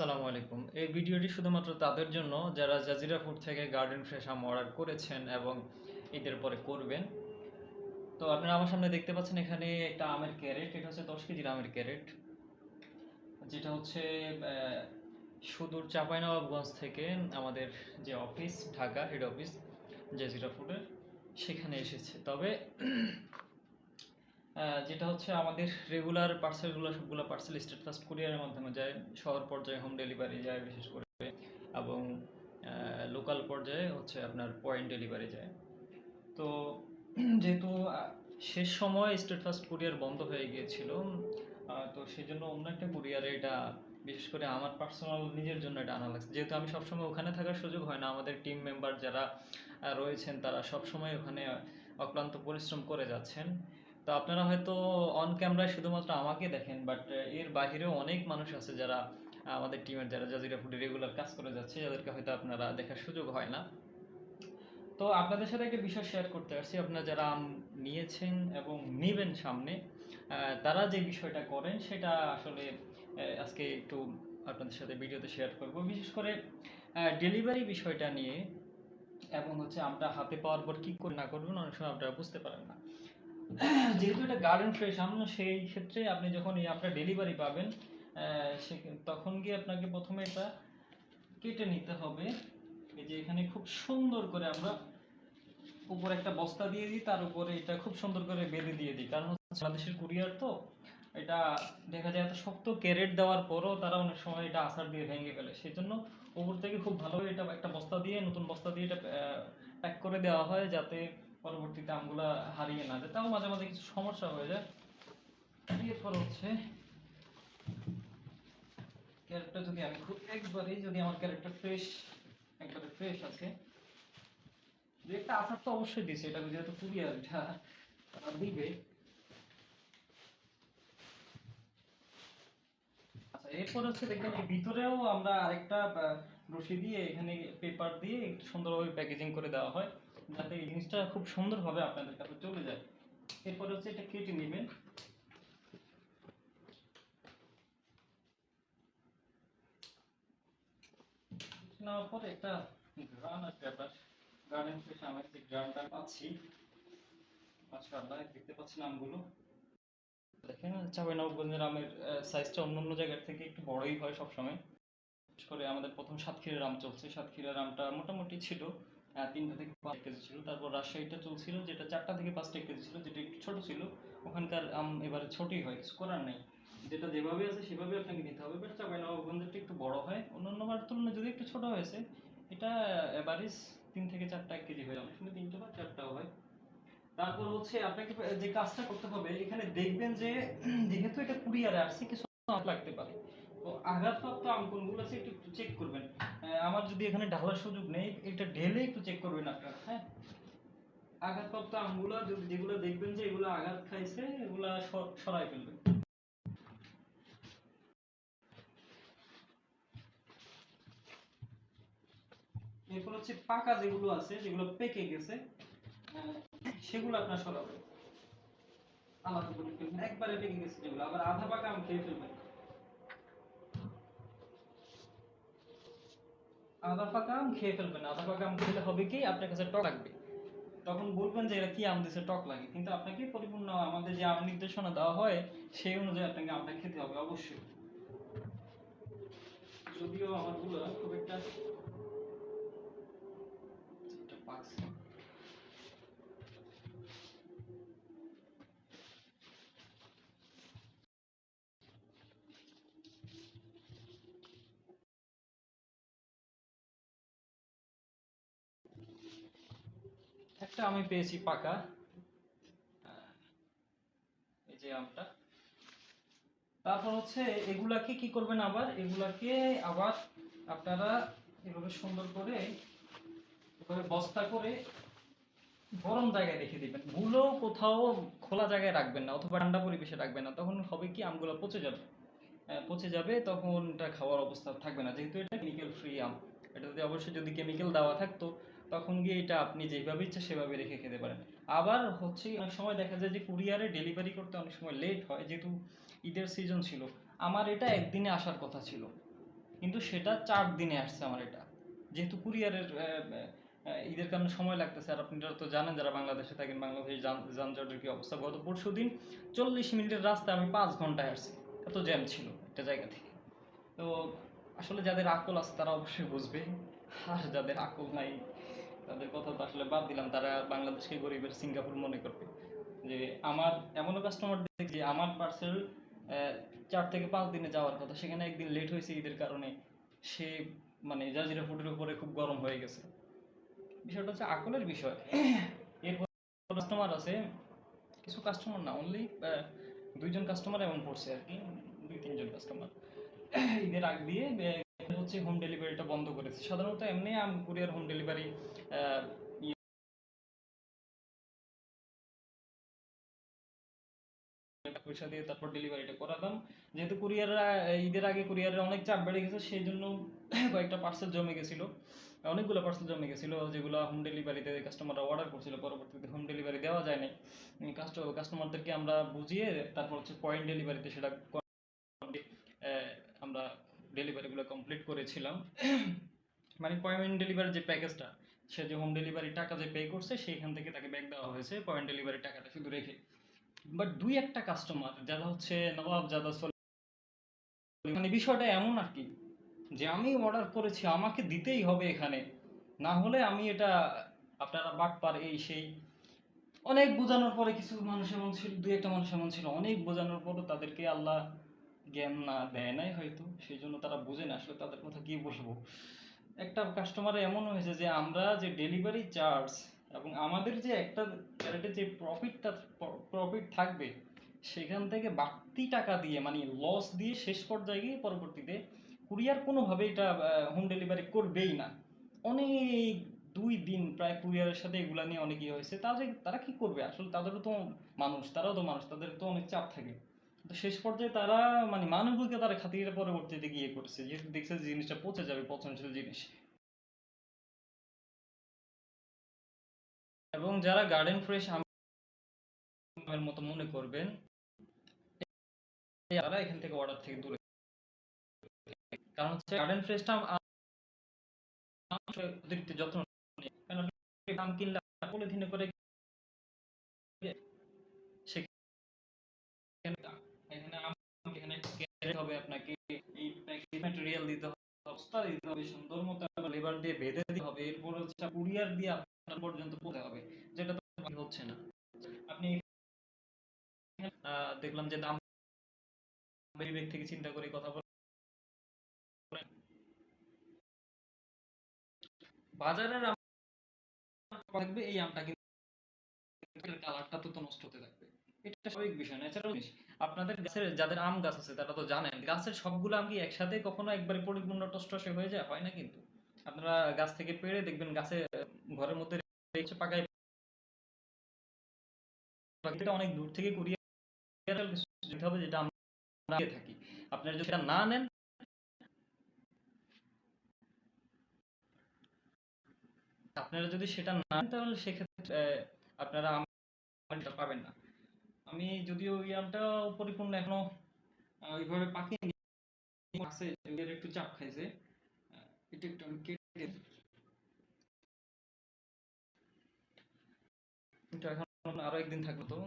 আসসালামু আলাইকুম। এই ভিডিওটি শুধুমাত্র তাদের জন্য, যারা জাজিরা ফুড থেকে গার্ডেন ফ্রেশ আম অর্ডার করেছেন এবং ঈদের পরে করবেন। তো আপনারা আমার সামনে দেখতে পাচ্ছেন এখানে একটা আমের ক্যারেট এটা হচ্ছে দশ কেজির আমের ক্যারেট যেটা হচ্ছে সুদূর চাঁপাইনবাবগঞ্জ থেকে আমাদের যে office Dhaka head office Jazira ফুডের, সেখানে এসেছে। তবে যেটা হচ্ছে আমাদের রেগুলার পার্সেলগুলো সবগুলো পার্সেল স্টেট ফাস্ট কুরিয়ারের মাধ্যমে যায়। শহর পর্যায়ে হোম ডেলিভারি যায় বিশেষ করে। এবং লোকাল পর্যায়ে হচ্ছে আপনার পয়েন্ট ডেলিভারি যায়। তো যেহেতু শেষ সময় স্টেট ফাস্ট কুরিয়ার বন্ধ হয়ে গিয়েছিল তো সেই জন্য অন্য একটা কুরিয়ারে এটা, বিশেষ করে আমার পার্সোনাল নিজের জন্য এটা আনা লাগছে। যেহেতু আমি সবসময় ওখানে থাকার সুযোগ হয় না, আমাদের টিম মেম্বার যারা রয়েছেন, তারা সবসময় ওখানে অক্লান্ত পরিশ্রম করে যাচ্ছেন। তো আপনারা হয়তো অন ক্যামেরায় শুধুমাত্র আমাকে দেখেন বাট এর বাহিরেও অনেক মানুষ আছে যারা আমাদের টিমের যারা জাজিরা ফুডে রেগুলার কাজ করে যাচ্ছে, যাদেরকে হয়তো আপনারা দেখার সুযোগ হয় না। তো আপনাদের সাথে একটা বিষয় শেয়ার করতে আসছি, আপনারা যারা আম নিয়েছেন এবং নিবেন সামনে তারা যে বিষয়টা করেন সেটা আসলে আজকে একটু আপনাদের সাথে ভিডিওতে শেয়ার করব। বিশেষ করে ডেলিভারি বিষয়টা নিয়ে এবং হচ্ছে আমরা হাতে পাওয়ার পর কি করে না করবেন অনেক সময় আপনারা বুঝতে পারেন না। যেহেতু এটা গার্ডেন ফ্রেশ আম সেই ক্ষেত্রে আপনি যখন আপনার ডেলিভারি পাবেন সে- তখন গিয়ে আপনাকে প্রথমে এটা কেটে নিতে হবে। এই যে এখানে খুব সুন্দর করে আমরা উপরে একটা বস্তা দিয়ে দিই, তার উপরে এটা খুব সুন্দর করে বেঁধে দিয়ে দিই। কারণ বাংলাদেশের কুরিয়ার তো, এটা দেখা যায় এত শক্ত ক্যারেট দেওয়ার পরও তারা অনেক সময় এটা আসার দিয়ে ভেঙে ফেলে। সেই জন্য উপর থেকে খুব ভালোভাবে এটা একটা বস্তা দিয়ে, নতুন বস্তা দিয়ে এটা প্যাক করে দেওয়া হয় যাতে পরবর্তীতে আমগুলা হারিয়ে না যায়। তাও মাঝে মাঝে কিছু সমস্যা হয়ে যায়। এরপর হচ্ছে ক্যারেটটা যদি আমি খুব একবারেই যদি আমার ক্যারেটটা ফ্রেশ একবারে ফ্রেশ আছে, দু একটা আসার তো অবশ্যই দিছে এটা যেহেতু কুরিয়ার, এটা দিবে। আচ্ছা এরপর হচ্ছে দেখবেন ভিতরেও আমরা আরেকটা রশি দিয়ে এখানে পেপার দিয়ে একটু সুন্দরভাবে প্যাকেজিং করে দেওয়া হয়। যাতে এই জিনিসটা খুব সুন্দরভাবে আপনাদের কাছে চলে যায়। এরপর হচ্ছে এটা কেটে নেবেন। নেওয়ার পরে একটা গ্রান আসবে আপনার। গার্ডেন ফ্রেশ আমের যে গ্রানটা পাচ্ছি, মাশাআল্লাহ, দেখতে পাচ্ছেন আমগুলো। দেখেন চাঁপাইনবাবগঞ্জের আমের সাইজটা অন্য অন্য জায়গার থেকে একটু বড়ই হয় সবসময়। বিশেষ করে আমাদের প্রথম সাতক্ষীরার আম চলছে। সাতক্ষীরার আমটা মোটামুটি ছিল। তিনটা থেকে পাঁচ কেজি ছিল। তারপর রাজশাহীটা চলছিল যেটা চারটা থেকে পাঁচটা কেজি ছিল, যেটা একটু ছোট ছিল। ওখানকার আম এবারে ছোটই হয়, কিছু করার নেই। যেটা যেভাবে আছে সেভাবে আপনাকে নিতে হবে। বাট চাঁপাইনবাবগঞ্জেরটা একটু বড় হয়। অন্যান্য বার তুলনায় যদি একটু ছোট হয়েছে, এটা এভারেজ তিন থেকে চারটা কেজি হয় অনেক সময় তিনটা বা চারটাও হয়। তারপর হচ্ছে আপনাকে যে কাজটা করতে হবে, এখানে দেখবেন যে, যেহেতু এটা কুরিয়ারে আসছে, কিছু লাগতে পারে। আঘাতপ্রাপ্ত আম কোনগুলো আছে, একটু চেক করবেন। আমার যদি এখানে ঢালার সুযোগ নেই, এটা ঢেলে একটু চেক করবেন আপনার হ্যাঁ? আঘাতপ্রাপ্ত আমগুলো যদি যেগুলো দেখবেন যে এগুলো আঘাত খাইছে, এগুলা সরাই ফেলবেন। এরপর হচ্ছে পাকা যেগুলো আছে, যেগুলো পেকে গেছে, সেগুলো আপনার সরাবেন। আলাদা করে ফেলবেন, একবারে পেকে গেছে যেগুলো, আবার আধা পাকা আম খেয়ে ফেলবেন। আধা পাকা আম খেয়ে ফেলবেন আধা পাকা আম খেলে হবে কি? আপনার কাছে টক লাগবে। তখন বলবেন যে, এটা কি আম দিছে? টক লাগে। কিন্তু আপনাকে পরিপূর্ণ আমাদের যে আম নির্দেশনা দেওয়া হয়, সেই অনুযায়ী আপনাকে আমটা খেতে হবে, অবশ্যই। যদিও আমারগুলো খুব একটা একটা আমি পেয়েছি পাকা। এই যে আমটা। তারপর হচ্ছে এগুলাকে কি করবেন আবার? এগুলাকে আবার আপনারা এভাবে সুন্দর করে, এভাবে বস্তা করে গরম জায়গায় রেখে দিবেন। ভুলেও কোথাও খোলা জায়গায় রাখবেন না অথবা ঠান্ডা পরিবেশে রাখবেন না। তখন হবে কি আমগুলো পচে যাবে। পচে যাবে, তখন এটা খাওয়ার অবস্থা থাকবে না। যেহেতু এটা কেমিক্যাল ফ্রি আম, এটাতে অবশ্যই যদি কেমিক্যাল দেওয়া থাকতো তখন গিয়ে এটা আপনি যেভাবে ইচ্ছা সেভাবে রেখে খেতে পারেন। আবার হচ্ছে অনেক সময় দেখা যায় যে কুরিয়ারে ডেলিভারি করতে অনেক সময় লেট হয়, যেহেতু ঈদের সিজন ছিল। আমার এটা একদিনে আসার কথা ছিল। কিন্তু সেটা চার দিনে আসছে আমার এটা। যেহেতু কুরিয়ারের ঈদের কারণে সময় লাগতেছে, আর আপনারা তো জানেন যারা বাংলাদেশে থাকেন বাংলাদেশ যানজটের কি অবস্থা গত পরশু দিন চল্লিশ মিনিটের রাস্তা আমি পাঁচ ঘন্টায় আসছি। এত জ্যাম ছিল একটা জায়গা থেকে। তো আসলে যাদের আকল আছে তারা অবশ্যই বুঝবে। আর যাদের আকল নাই, তাদের কথা তো আসলে বাদ দিলাম, তারা বাংলাদেশকে গরিবের সিঙ্গাপুর মনে করবে। যে আমার এমনও কাস্টমার দেখি যে আমার পার্সেল চার থেকে পাঁচ দিনে যাওয়ার কথা, সেখানে একদিন লেট হয়েছে ঈদের কারণে। সে মানে জাজিরা ফুডের উপরে খুব গরম হয়ে গেছে। বিষয়টা হচ্ছে আকলের বিষয়। এরপর কাস্টমার আছে, কিছু কাস্টমার না অনলি দুইজন কাস্টমার এমন পড়ছে আর কি দুই তিনজন কাস্টমার ঈদের আগ দিয়ে হচ্ছে হোম ডেলিভারিটা বন্ধ করেছে। সাধারণত এমনি আমি কুরিয়ার হোম ডেলিভারি পয়সা দিয়ে তারপর ডেলিভারিটা করাতাম যেহেতু কুরিয়াররা ঈদের আগে কুরিয়ারের অনেক চাপ বেড়ে গেছে সেই জন্য কয়েকটা পার্সেল জমে গেছিল। অনেকগুলো পার্সেল জমে গেছিল, যেগুলো হোম ডেলিভারিতে কাস্টমাররা অর্ডার করছিল, পরবর্তীতে হোম ডেলিভারি দেওয়া যায় নাই। কাস্টমারদেরকে আমরা বুঝিয়ে তারপর হচ্ছে পয়েন্ট ডেলিভারিতে সেটা আমরা ডেলিভারিগুলো কমপ্লিট করেছিলাম। মানে পয়েন্ট ডেলিভারি যে প্যাকেজটা সে যে হোম ডেলিভারি টাকা যে পে করছে, সেইখান থেকে তাকে ব্যাক দেওয়া হয়েছে পয়েন্ট ডেলিভারি টাকাটা শুধু রেখে। বাট দুই একটা কাস্টমার যারা হচ্ছে নবাব জাদা মানে বিষয়টা এমন আর কি, যে আমি অর্ডার করেছি, আমাকে দিতেই হবে এখানে। না হলে আমি এটা আপনারা বাটপার এই সেই। অনেক বোঝানোর পরে কিছু মানুষ এমন ছিল, দুই একটা মানুষ এমন ছিল, অনেক বোঝানোর পরও তাদেরকে আল্লাহ জ্ঞান না দেয় নাই হয়তো সেই জন্য তারা বোঝে না আসলে তাদের কথা কি বলব। একটা কাস্টমার এমন হয়েছে যে আমরা যে ডেলিভারি চার্জ এবং আমাদের যে একটা ক্যারেটে যে প্রফিটটা প্রফিট থাকবে, সেখান থেকে বাড়তি টাকা দিয়ে মানে লস দিয়ে শেষ পর্যায়ে গিয়ে পরবর্তীতে কুরিয়ার কোনোভাবে এটা হোম ডেলিভারি করবেই না। অনেক দুই দিন প্রায় কুরিয়ারের সাথে এগুলা নিয়ে অনেক ইয়ে হয়েছে। তাদের, তারা কি করবে? আসলে তাদেরও তো মানুষ, তারাও তো মানুষ, তাদের তো অনেক চাপ থাকে। শেষ পর্যায়ে তারা মানে মানবিকতা তারা খাতিরে পরবর্তীতে গিয়ে করছে যেহেতু দেখছে যে জিনিসটা পচে যাবে, পচনশীল জিনিস। এবং যারা গার্ডেন ফ্রেশ আমের মতো মনে করবেন তারা এখান থেকে অর্ডার থেকে দূরে। কারণ হচ্ছে গার্ডেন ফ্রেশটা অতিরিক্ত যত্ন আম কিনলে পলিথিনে করে সেখানে এখানে এখানে ক্যারেট হবে আপনাকে। এই প্যাকেজ ম্যাটেরিয়াল দিতে হবে বস্তা দিতে হবে, সুন্দর মতো লেবার দিয়ে বেঁধে দিতে হবে। এরপর হচ্ছে কুরিয়ার দিয়ে আপনার পর্যন্ত পৌঁছে হবে, যেটা তো হচ্ছে না। আপনি দেখলাম যে দাম বিবেক থেকে চিন্তা করে কথা বলেন বাজারের আম থাকবে, এই আমটা কিন্তু কালারটা তো নষ্ট হতে থাকবে। এটা স্বাভাবিক বিষয় ন্যাচারাল জিনিস। আপনাদের গাছের যাদের আম গাছ আছে, তারা তো জানেন, গাছের সবগুলো আম কি একসাথে কখনো একবারে পরিপূর্ণ টসটসে হয়ে যায়? হয় না কিন্তু। আপনারা গাছ থেকে পেড়ে দেখবেন গাছে, ঘরের মধ্যে পাকায় এটা অনেক দূর থেকে কুরিয়ার দিতে হবে যেটা আমরা থাকি। আপনারা যদি এটা না নেন, আপনারা যদি সেটা না তাহলে সেক্ষেত্রে আপনারা পাবেন না। আমি যদিও ওই আমটা পরিপূর্ণ এখনও ওইভাবে পাকিনি। আছে এর একটু চাপ খাইছে। এটা একটু আমি কেটে এখন আরও একদিন থাকল তো।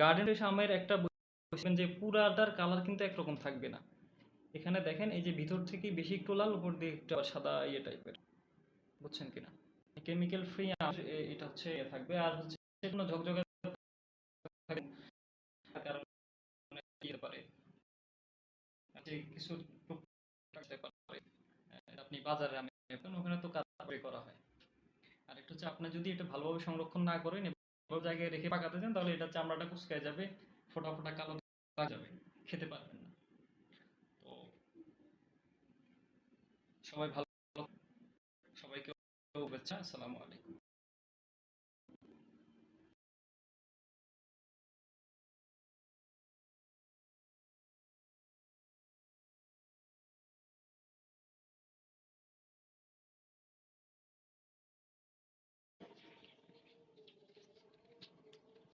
গার্ডেনের আমের একটা বৈশিষ্ট্য যে পুরাটার কালার কিন্তু একরকম থাকবে না। এখানে দেখেন, এই যে ভিতর থেকে বেশি একটু লাল, উপর দিয়ে একটু সাদা ইয়ে টাইপের বুঝছেন কিনা? কেমিক্যাল ফ্রি এটা হচ্ছে থাকবে। আর হচ্ছে কোনো ঝকঝকে থাকবে না, কারণ ইয়ে পারে কিছু আপনি বাজারে আমি ওখানে তো কাজ করা হয়। আর একটা হচ্ছে আপনি যদি এটা ভালোভাবে সংরক্ষণ না করেন ভালো জায়গায় রেখে পাকাতে চান তাহলে এটা চামড়াটা কুচকায় যাবে ফোটা ফোটা কালো যাবে খেতে পারবেন না। তো সবাই ভালো সবাইকে শুভেচ্ছা আসসালামু আলাইকুম।